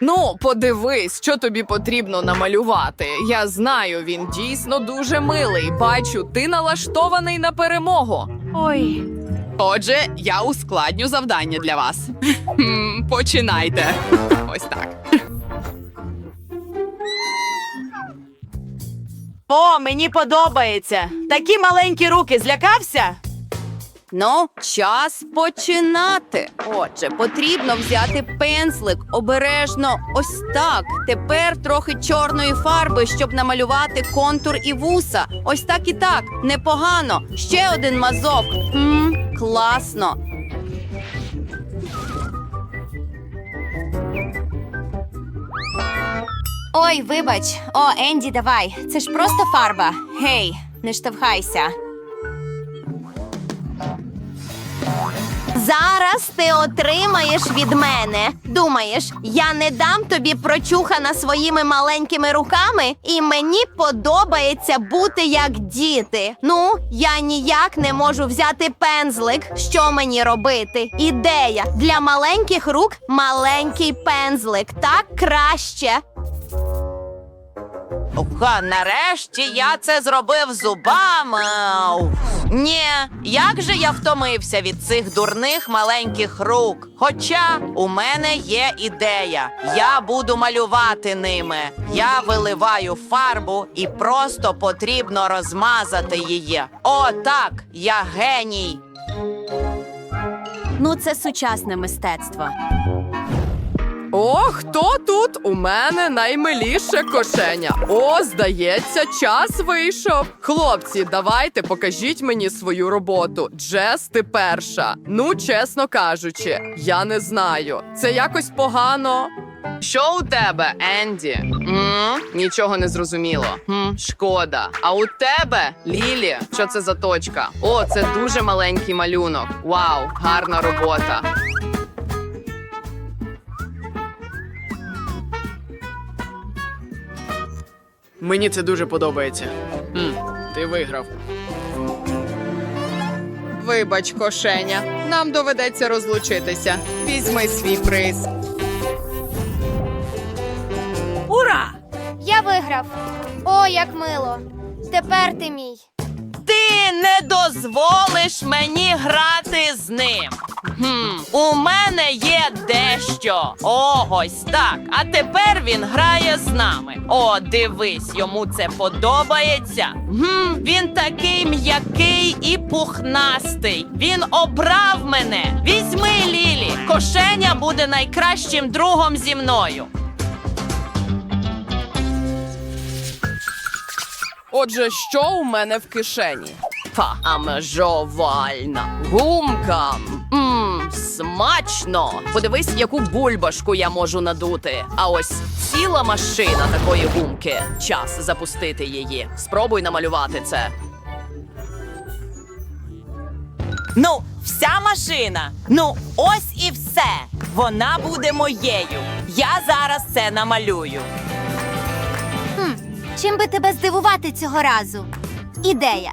Ну, подивись, що тобі потрібно намалювати. Я знаю, він дійсно дуже милий. Бачу, ти налаштований на перемогу. Ой, Отже, я ускладню завдання для вас. Починайте. Ось так. о, мені подобається. Такі маленькі руки злякався? Ну, час починати. Отже, потрібно взяти пензлик обережно. Ось так. Тепер трохи чорної фарби, щоб намалювати контур і вуса. Ось так і так. Непогано. Ще один мазок. Хм, класно. Ой, вибач. О, Енді, давай. Це ж просто фарба. Гей, не штовхайся. Зараз ти отримаєш від мене. Думаєш, я не дам тобі прочухана своїми маленькими руками, і мені подобається бути як діти. Ну, я ніяк не можу взяти пензлик. Що мені робити? Ідея для маленьких рук маленький пензлик. Так краще. Ха, нарешті я це зробив зубами. Ні, як же я втомився від цих дурних маленьких рук. Хоча у мене є ідея. Я буду малювати ними. Я виливаю фарбу і просто потрібно розмазати її. О, так, я геній. Ну, це сучасне мистецтво. О, хто тут? У мене наймиліше кошеня. О, здається, час вийшов. Хлопці, давайте покажіть мені свою роботу. Джес, ти перша. Ну, чесно кажучи, я не знаю. Це якось погано. Що у тебе, Енді? м Нічого не зрозуміло. Хм, шкода. А у тебе, Лілі, що це за точка? О, це дуже маленький малюнок. Вау, гарна робота. Мені це дуже подобається. М, ти виграв. Вибач, кошеня. Нам доведеться розлучитися. Візьми свій приз. Ура! Я виграв. О, як мило. Тепер ти мій. Ти не дозволиш мені грати з ним. Хм, у мене є дещо. О, ось так. А тепер він грає з нами. О, дивись, йому це подобається. Хм, він такий м'який і пухнастий. Він обрав мене. Візьми, Лілі. Кошеня буде найкращим другом зі мною. Отже, що у мене в кишені? Та амежовальна гумка. Мм, смачно. Подивись, яку бульбашку я можу надути. А ось ціла машина такої гумки. Час запустити її. Спробуй намалювати це. Ну, вся машина. Ну, ось і все. Вона буде моєю. Я зараз це намалюю. Чим би тебе здивувати цього разу? Ідея.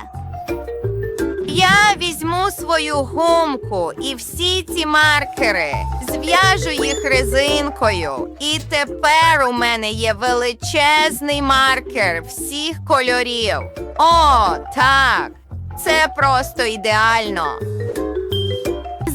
Я візьму свою гумку і всі ці маркери, зв'яжу їх резинкою. І тепер у мене є величезний маркер всіх кольорів. О, так! Це просто ідеально.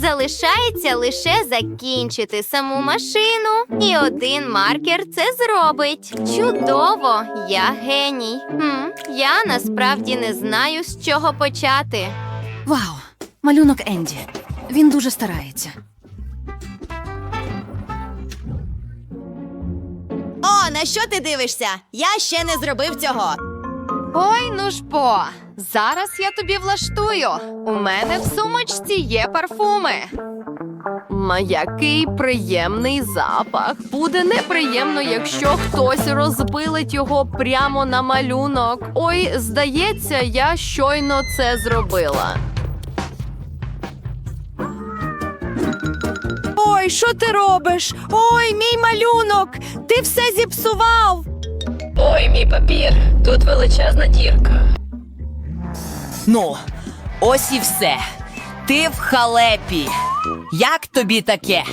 Залишається лише закінчити саму машину, і один маркер це зробить. Чудово! Я геній. Хм, я насправді не знаю, з чого почати. Вау! Малюнок Енді. Він дуже старається. О, на що ти дивишся? Я ще не зробив цього. Ой, ну ж бо, зараз я тобі влаштую. У мене в сумочці є парфуми. Який приємний запах. Буде неприємно, якщо хтось розпилить його прямо на малюнок. Ой, здається, я щойно це зробила. Ой, що ти робиш? Ой, мій малюнок! Ти все зіпсував. Ой, мій папір, тут величезна дірка. Ну, ось і все. Ти в халепі. Як тобі таке?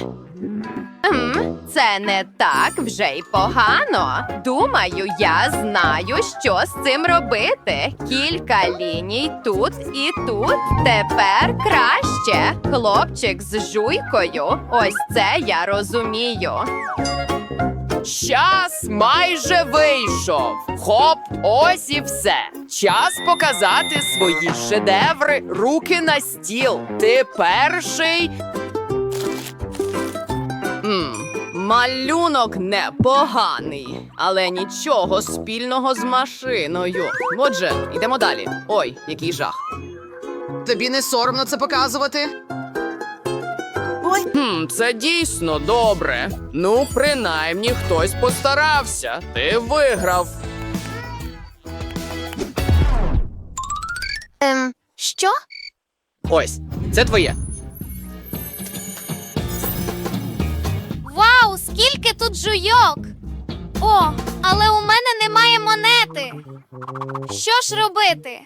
Це не так вже й погано. Думаю, я знаю, що з цим робити. Кілька ліній тут і тут. Тепер краще. Хлопчик з жуйкою. Ось це я розумію. Час майже вийшов. Хоп, ось і все. Час показати свої шедеври, руки на стіл. Ти перший. М, малюнок непоганий, але нічого спільного з машиною. Отже, йдемо далі. Ой, який жах. Тобі не соромно це показувати? Хм, це дійсно добре. Ну, принаймні, хтось постарався. Ти виграв. Ем, що? Ось, це твоє. Вау, скільки тут жуйок! О, але у мене немає монети. Що ж робити?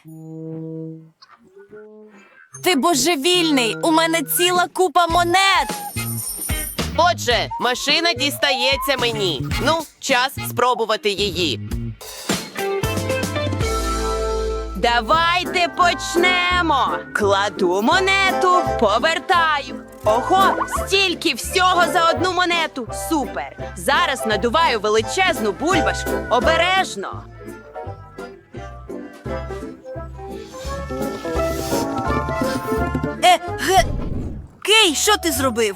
Ти божевільний! У мене ціла купа монет! Отже, машина дістається мені. Ну, час спробувати її. Давайте почнемо. Кладу монету, повертаю. Ого, стільки всього за одну монету. Супер! Зараз надуваю величезну бульбашку. Обережно. Кей, що ти зробив?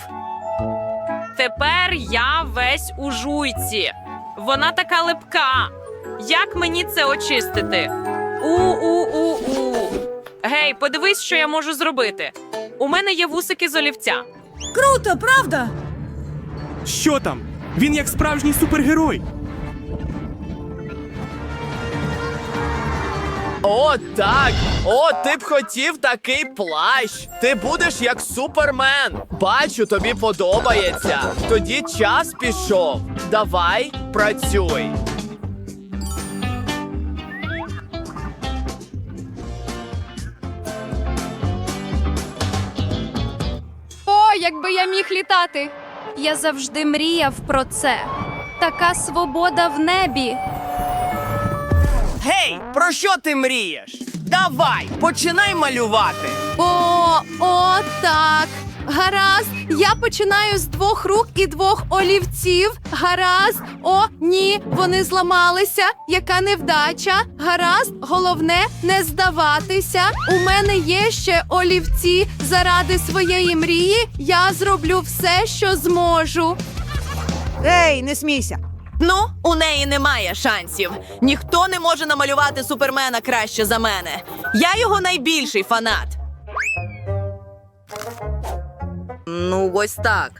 Тепер я весь у жуйці. Вона така липка. Як мені це очистити? У-у-у-у. Гей, подивись, що я можу зробити. У мене є вусики з олівця. Круто, правда? Що там? Він як справжній супергерой. О, так! О, ти б хотів такий плащ! Ти будеш як супермен! Бачу, тобі подобається. Тоді час пішов. Давай, працюй. О, якби я міг літати. Я завжди мріяв про це. Така свобода в небі. Гей, про що ти мрієш? Давай, починай малювати. О, о, так. Гаразд, я починаю з двох рук і двох олівців. Гаразд, о, ні, вони зламалися. Яка невдача? Гаразд, головне не здаватися. У мене є ще олівці. Заради своєї мрії я зроблю все, що зможу. Ей, не смійся. Ну, у неї немає шансів. Ніхто не може намалювати супермена краще за мене. Я його найбільший фанат. Ну, ось так.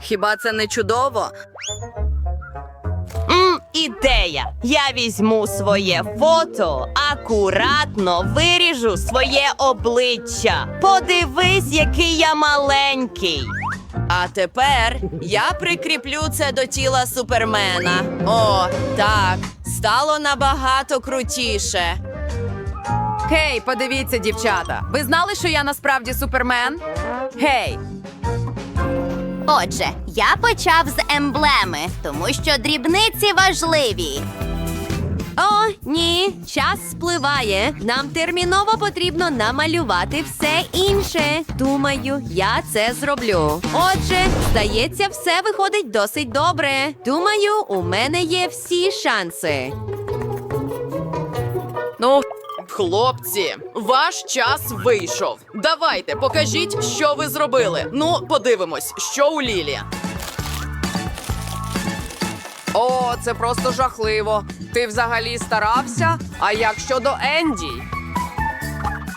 Хіба це не чудово? М, ідея. Я візьму своє фото, акуратно виріжу своє обличчя. Подивись, який я маленький. А тепер я прикріплю це до тіла супермена. О, так, стало набагато крутіше. Гей, подивіться, дівчата. Ви знали, що я насправді супермен? Гей, Отже, я почав з емблеми, тому що дрібниці важливі. О, ні, час спливає. Нам терміново потрібно намалювати все інше. Думаю, я це зроблю. Отже, здається, все виходить досить добре. Думаю, у мене є всі шанси. Ну, хлопці, ваш час вийшов. Давайте, покажіть, що ви зробили. Ну, подивимось, що у Лілі. О, це просто жахливо. Ти взагалі старався? А як щодо Енді?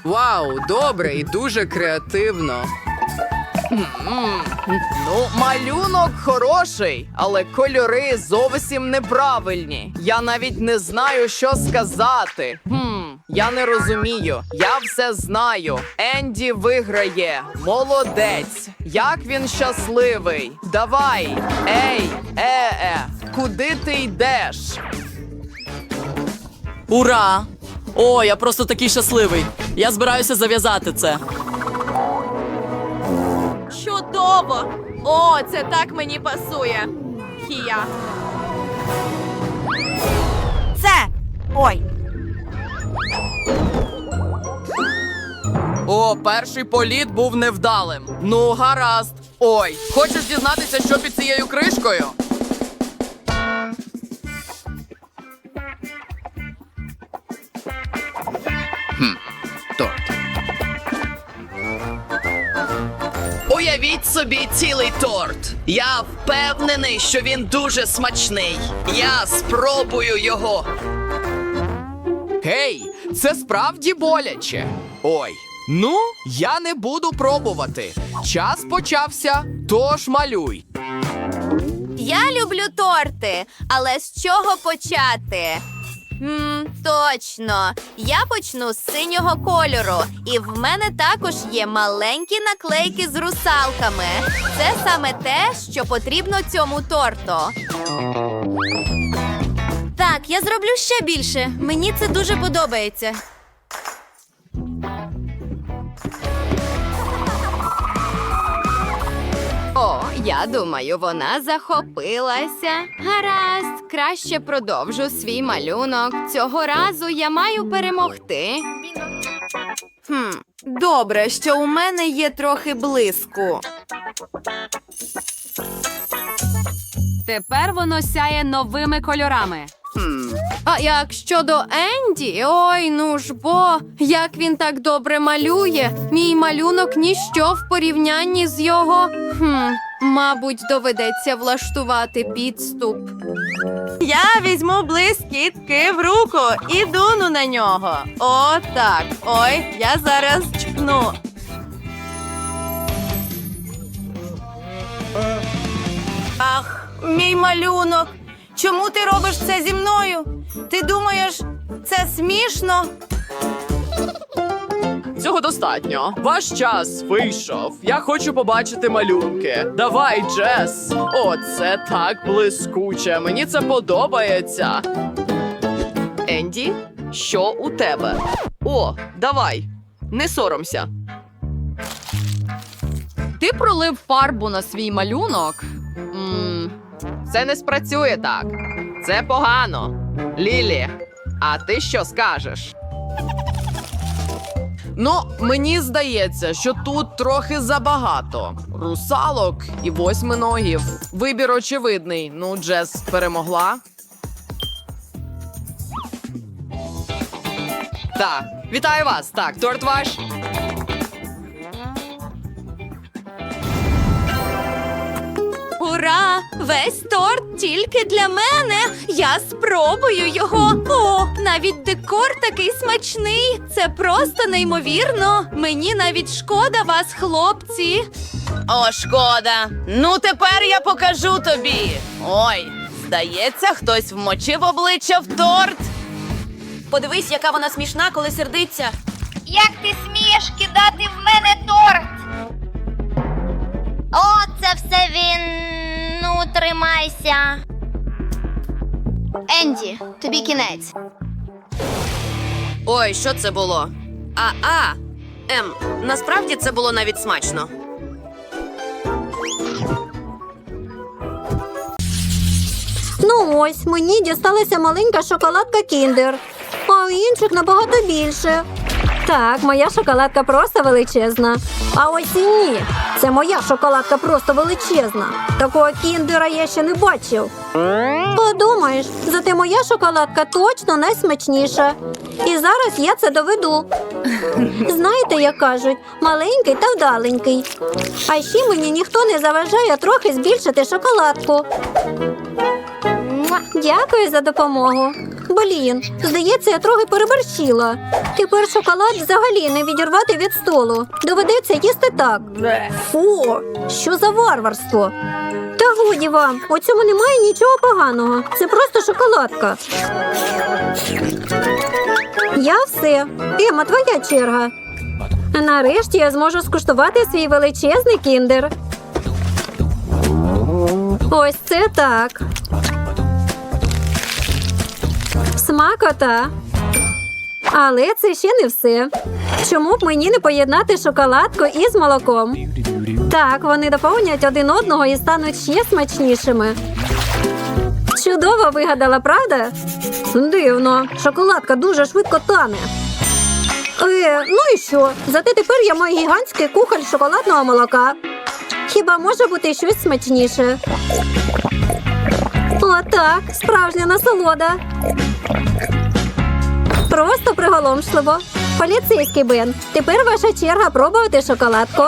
Вау, добре і дуже креативно. Ну, малюнок хороший, але кольори зовсім неправильні. Я навіть не знаю, що сказати. Хм, я не розумію. Я все знаю. Енді виграє. Молодець. Як він щасливий. Давай. Ей, е-е, куди ти йдеш? Ура! О, я просто такий щасливий. Я збираюся зав'язати це. Чудово! О, це так мені пасує. Хія. Це. Ой. О, перший політ був невдалим. Ну, гаразд. Ой, хочеш дізнатися, що під цією кришкою? Уявіть собі цілий торт. Я впевнений, що він дуже смачний. Я спробую його. Гей, це справді боляче. Ой, ну, я не буду пробувати. Час почався, тож малюй. Я люблю торти, але з чого почати? М, точно. Я почну з синього кольору, і в мене також є маленькі наклейки з русалками. Це саме те, що потрібно цьому торту. Так, я зроблю ще більше. Мені це дуже подобається. Я думаю, вона захопилася. Гаразд, краще продовжу свій малюнок. Цього разу я маю перемогти. Хм, добре, що у мене є трохи блиску. Тепер воно сяє новими кольорами. А як щодо Енді? Ой, ну ж бо, як він так добре малює. Мій малюнок ніщо в порівнянні з його. Хм, мабуть, доведеться влаштувати підступ. Я візьму блискітки в руку і дуну на нього. О, так. Ой, я зараз чпну. Ах, мій малюнок. Чому ти робиш це зі мною? Ти думаєш, це смішно? Цього достатньо. Ваш час вийшов. Я хочу побачити малюнки. Давай, Джес. О, це так блискуче. Мені це подобається. Енді, що у тебе? О, давай. Не соромся. Ти пролив фарбу на свій малюнок. М, це не спрацює так. Це погано. Лілі, а ти що скажеш? Ну, мені здається, що тут трохи забагато. Русалок і восьминогів. Вибір очевидний. Ну, Джес перемогла. Так, вітаю вас. Так, торт ваш. Ура! Весь торт тільки для мене. Я спробую його. О, навіть декор такий смачний. Це просто неймовірно. Мені навіть шкода вас, хлопці. О, шкода. Ну тепер я покажу тобі. Ой, здається, хтось вмочив обличчя в торт. Подивись, яка вона смішна, коли сердиться. Як ти смієш кидати в мене торт? О, це все він. Ну, тримайся. Енді, тобі кінець. Ой, що це було? А, а. Ем, насправді це було навіть смачно. Ну ось, мені дісталася маленька шоколадка Кіндер, а у інших набагато більше. Так, моя шоколадка просто величезна. А ось і ні. Це моя шоколадка просто величезна. Такого кіндера я ще не бачив. Подумаєш, зате моя шоколадка точно найсмачніша. І зараз я це доведу. Знаєте, як кажуть, маленький та вдаленький. А ще мені ніхто не заважає трохи збільшити шоколадку. Дякую за допомогу. Блін, здається, я трохи переборщила. Тепер шоколад взагалі не відірвати від столу. Доведеться їсти так. Фу, що за варварство? Та годі вам, у цьому немає нічого поганого. Це просто шоколадка. Я все. Ема, твоя черга. Нарешті я зможу скуштувати свій величезний кіндер. Ось це так. Смакота. Але це ще не все. Чому б мені не поєднати шоколадку із молоком? Так, вони доповнять один одного і стануть ще смачнішими. Чудово вигадала, правда? Дивно, шоколадка дуже швидко тане. Е, ну і що? Зате тепер я маю гігантський кухоль шоколадного молока. Хіба може бути щось смачніше? Отак, справжня насолода. Просто приголомшливо. Поліцейський Бен, тепер ваша черга пробувати шоколадку.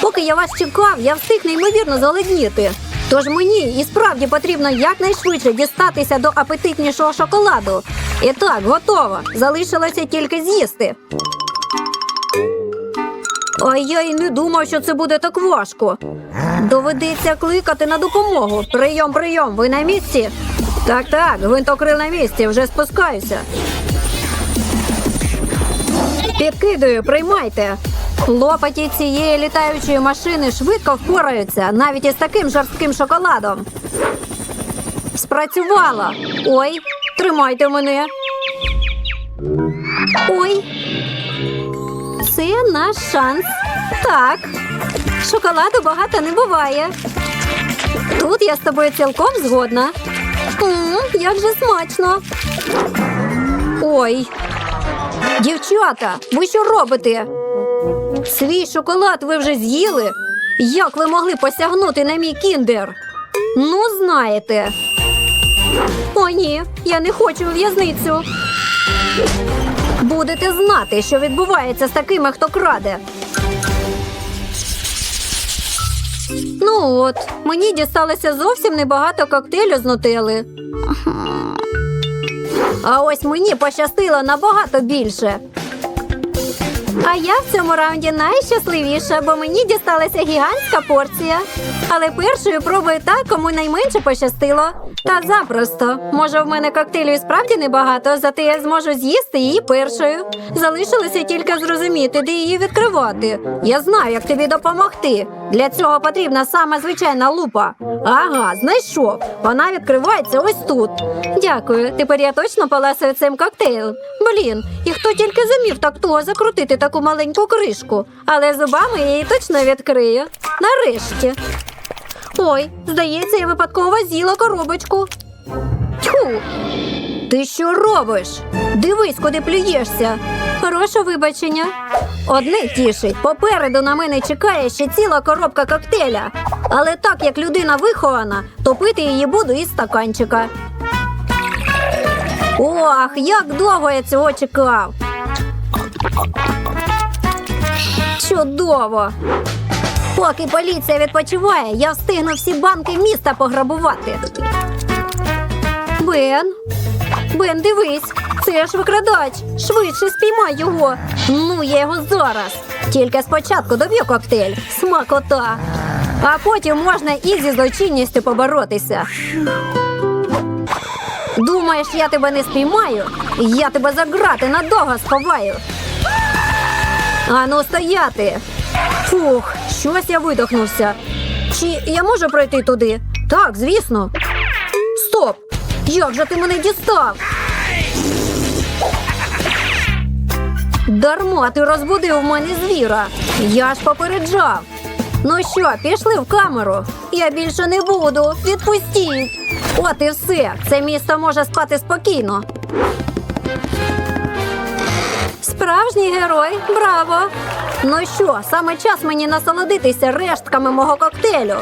Поки я вас чекав, я встиг неймовірно заледніти. Тож мені і справді потрібно якнайшвидше дістатися до апетитнішого шоколаду. І так, готово. Залишилося тільки з'їсти. А я й не думав, що це буде так важко. Доведеться кликати на допомогу. Прийом, прийом, ви на місці? Так, так, гвинтокрил на місці, вже спускаюся. Підкидаю, приймайте. Лопаті цієї літаючої машини швидко впораються, навіть із таким жорстким шоколадом. Спрацювала. Ой, тримайте мене. Ой. Це наш шанс. Так. Шоколаду багато не буває. Тут я з тобою цілком згодна. Мм, як же смачно. Ой. Дівчата, ви що робите? Свій шоколад ви вже з'їли? Як ви могли посягнути на мій кіндер? Ну, знаєте. О, ні, я не хочу у в'язницю. Будете знати, що відбувається з такими, хто краде. Ну от, мені дісталося зовсім небагато коктейлю з нутели. А ось мені пощастило набагато більше. А я в цьому раунді найщасливіша, бо мені дісталася гігантська порція. Але першою пробую та, кому найменше пощастило. Та запросто. Може, в мене коктейлю і справді небагато, зате я зможу з'їсти її першою. Залишилося тільки зрозуміти, де її відкривати. Я знаю, як тобі допомогти. Для цього потрібна сама звичайна лупа. Ага, знайшов. Вона відкривається ось тут. Дякую. Тепер я точно поласую цим коктейлем. Блін, і хто тільки зумів так того закрутити таку маленьку кришку. Але зубами її точно відкрию. Нарешті. Ой, здається, я випадково з'їла коробочку. Тьху! Ти що робиш? Дивись, куди плюєшся. Хороше вибачення. Одне тішить. Попереду на мене чекає ще ціла коробка коктейля. Але так як людина вихована, то пити її буду із стаканчика. Ох, як довго я цього чекав. Чудово! Поки поліція відпочиває, я встигну всі банки міста пограбувати. Бен, Бен, дивись, це ж викрадач. Швидше спіймай його. Ну, я його зараз. Тільки спочатку доб'ю коктейль. Смакота. А потім можна і зі злочинністю поборотися. Думаєш, я тебе не спіймаю? Я тебе за грати надовго сховаю. Ану, стояти. Фух, щось я видохнувся. Чи я можу пройти туди? Так, звісно. Стоп! Як же ти мене дістав? Дарма ти розбудив в мене звіра. Я ж попереджав. Ну що, пішли в камеру? Я більше не буду. Відпустіть. От і все. Це місто може спати спокійно. Справжній герой, браво! Ну що, саме час мені насолодитися рештками мого коктейлю.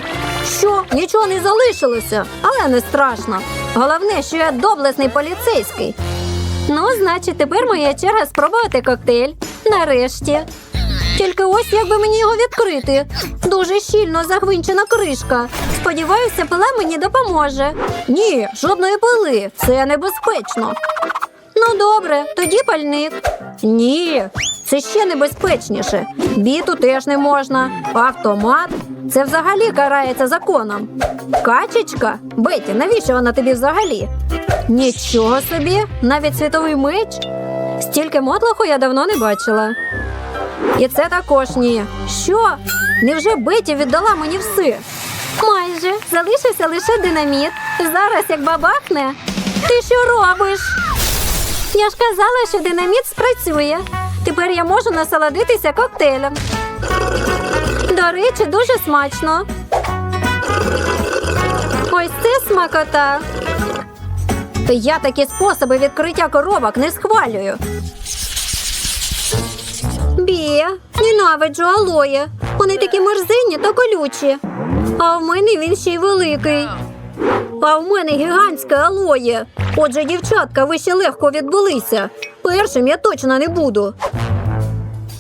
Що, нічого не залишилося, але не страшно. Головне, що я доблесний поліцейський. Ну, значить, тепер моя черга спробувати коктейль. Нарешті. Тільки ось як би мені його відкрити. Дуже щільно загвинчена кришка. Сподіваюся, пила мені допоможе. Ні, жодної пили. Це небезпечно. Ну, добре, тоді пальник. Ні, це ще небезпечніше. Біту теж не можна. Автомат це взагалі карається законом. Качечка? Беті, навіщо вона тобі взагалі? Нічого собі, навіть світовий меч. Стільки мотлоху я давно не бачила. І це також ні. Що? Невже Беті віддала мені все? Майже залишився лише динаміт. Зараз як бабахне. Ти що робиш? Я ж казала, що динаміт спрацює. Тепер я можу насолодитися коктейлем. До речі, дуже смачно. Ось це смакота. Я такі способи відкриття коробок не схвалюю. Бі, ненавиджу алоє. Вони такі мерзинні та колючі. А в мене він ще й великий. А в мене гігантське алоє. Отже, дівчатка, ви ще легко відбулися. Першим я точно не буду.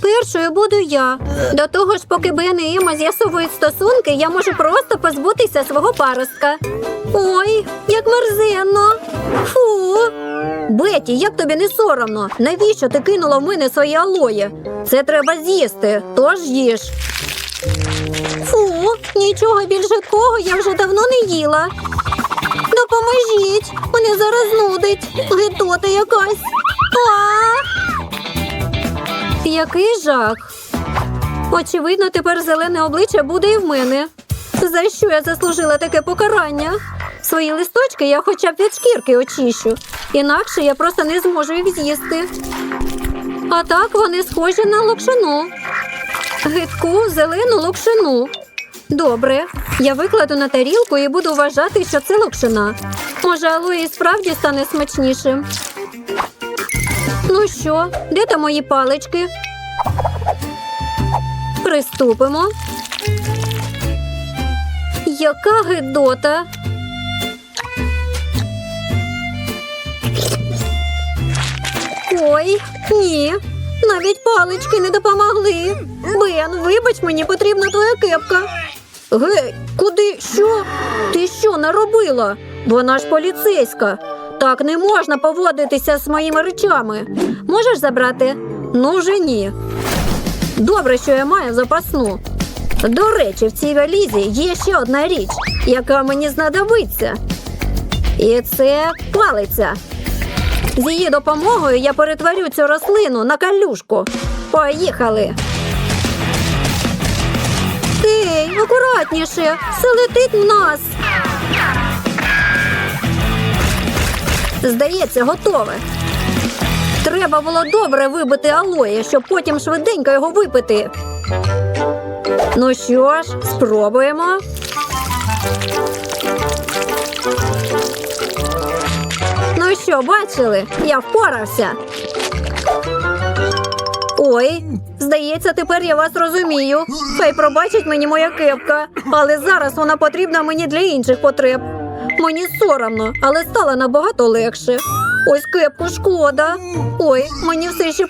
Першою буду я. До того ж, поки Бен і Ема з'ясовують стосунки, я можу просто позбутися свого паростка. Ой, як мерзенно. Фу. Беті, як тобі не соромно? Навіщо ти кинула в мене своє алоє? Це треба з'їсти, тож їж. Нічого більш такого я вже давно не їла. Допоможіть, мене зараз нудить. Гидота якась. А! Який жах. Очевидно, тепер зелене обличчя буде і в мене. За що я заслужила таке покарання? Свої листочки я хоча б від шкірки очищу, інакше я просто не зможу їх з'їсти. А так вони схожі на локшину. Гидку зелену локшину. Добре, я викладу на тарілку і буду вважати, що це локшина. Може, алої справді стане смачнішим. Ну що, де там мої палички? Приступимо. Яка гидота. Ой, ні. Навіть палички не допомогли. Бен, вибач, мені потрібна твоя кепка. Гей, куди? Що? Ти що наробила? Вона ж поліцейська. Так не можна поводитися з моїми речами. Можеш забрати? Ну вже ні. Добре, що я маю запасну. До речі, в цій валізі є ще одна річ, яка мені знадобиться. І це палиця. З її допомогою я перетворю цю рослину на калюшку. Поїхали. Ей, акуратніше, все летить в нас. Здається, готове. Треба було добре вибити алоє, щоб потім швиденько його випити. Ну що ж, спробуємо. Ну що, бачили? Я впорався. Ой, здається, тепер я вас розумію. Хай пробачить мені моя кепка, але зараз вона потрібна мені для інших потреб. Мені соромно, але стало набагато легше. Ось кепку шкода. Ой, мені все ще